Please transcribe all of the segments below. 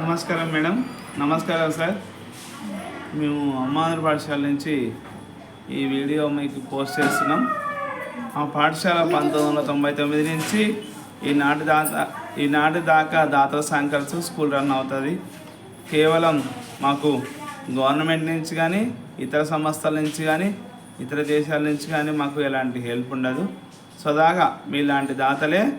నమస్కారం మేడం. నమస్కారం సార్. మేము అమ్మాంధ్ర పాఠశాల నుంచి ఈ వీడియో మీకు పోస్ట్ చేస్తున్నాం. మా పాఠశాల పంతొమ్మిది వందల తొంభై తొమ్మిది నుంచి ఈనాటి దాకా ఈనాటి దాకా దాతల సంకల్స్ స్కూల్ రన్ అవుతుంది. కేవలం మాకు గవర్నమెంట్ నుంచి కానీ ఇతర సంస్థల నుంచి కానీ ఇతర దేశాల నుంచి కానీ మాకు ఎలాంటి హెల్ప్ ఉండదు. సదాగా మీలాంటి దాతలే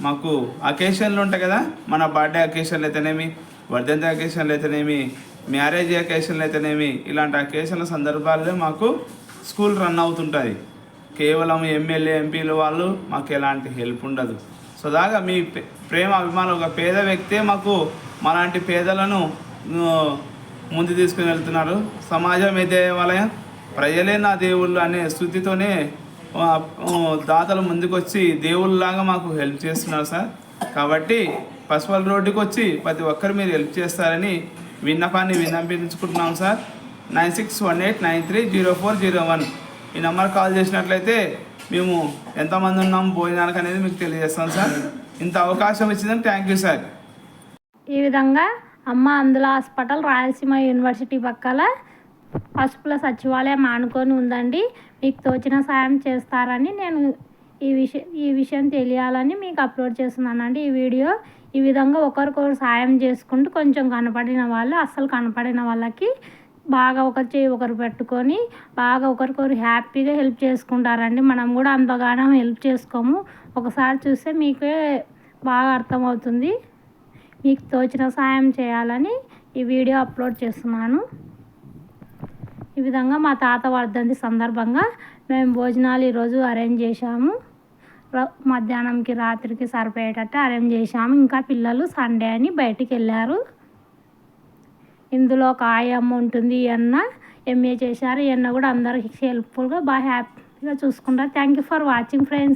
మాకు అకేషన్లు ఉంటాయి కదా. మన బర్త్డే అకేషన్లు అయితేనేమి వర్ధంతి అకేషన్లు అయితేనేమి మ్యారేజ్ అకేషన్లు అయితేనేమి ఇలాంటి అకేషన్ల సందర్భాల్లో మాకు స్కూల్ రన్ అవుతుంటుంది. కేవలం ఎమ్మెల్యే ఎంపీలు వాళ్ళు మాకు ఎలాంటి హెల్ప్ ఉండదు. సో దాకా మీ ప్రేమ అభిమానం ఒక పేద వ్యక్తే మాకు మాలాంటి పేదలను ముందు తీసుకుని వెళ్తున్నారు. సమాజం ఏ దేవాలయం ప్రజలే నా దేవుళ్ళు అనే స్థుతితోనే దాతలు ముందుకొచ్చి దేవుళ్ళలాగా మాకు హెల్ప్ చేస్తున్నారు సార్. కాబట్టి పసుపల రోడ్డుకి వచ్చి ప్రతి ఒక్కరు మీరు హెల్ప్ చేస్తారని విన్నపాన్ని విన్నపించుకుంటున్నాం sir. Nine six one eight nine three zero four zero one ఈ నెంబర్ కాల్ చేసినట్లయితే మేము ఎంతమంది ఉన్నాం భోజనానికి అనేది మీకు తెలియజేస్తాం సార్. ఇంత అవకాశం ఇచ్చిందని థ్యాంక్ యూ సార్. ఈ విధంగా అమ్మ అందుల హాస్పిటల్ రాయలసీమ యూనివర్సిటీ పక్కల పసుపుల సచివాలయం ఆనుకొని ఉందండి. మీకు తోచిన సాయం చేస్తారని నేను ఈ విషయం ఈ విషయం తెలియాలని మీకు అప్లోడ్ చేస్తున్నానండి. ఈ వీడియో ఈ విధంగా ఒకరికొకరు సాయం చేసుకుంటూ కొంచెం కనపడిన వాళ్ళు అస్సలు కనపడిన వాళ్ళకి బాగా ఒకరు చేయి ఒకరు పెట్టుకొని బాగా ఒకరికొకరు హ్యాపీగా హెల్ప్ చేసుకుంటారండి. మనం కూడా అంతగానో హెల్ప్ చేసుకోము. ఒకసారి చూస్తే మీకే బాగా అర్థమవుతుంది. మీకు తోచిన సాయం చేయాలని ఈ వీడియో అప్లోడ్ చేస్తున్నాను. ఈ విధంగా మా తాత వర్ధంతి సందర్భంగా మేము భోజనాలు ఈరోజు అరేంజ్ చేశాము. మధ్యాహ్నంకి రాత్రికి సరిపోయేటట్టు అరేంజ్ చేశాము. ఇంకా పిల్లలు సండే అని బయటికి వెళ్ళారు. ఇందులో ఒక ఆయమ్మ ఉంటుంది. ఈ అన్న ఎంఏ చేశారు. ఈయన కూడా అందరికి హెల్ప్ఫుల్గా బాగా హ్యాపీగా చూసుకుంటారు. Thank you for watching friends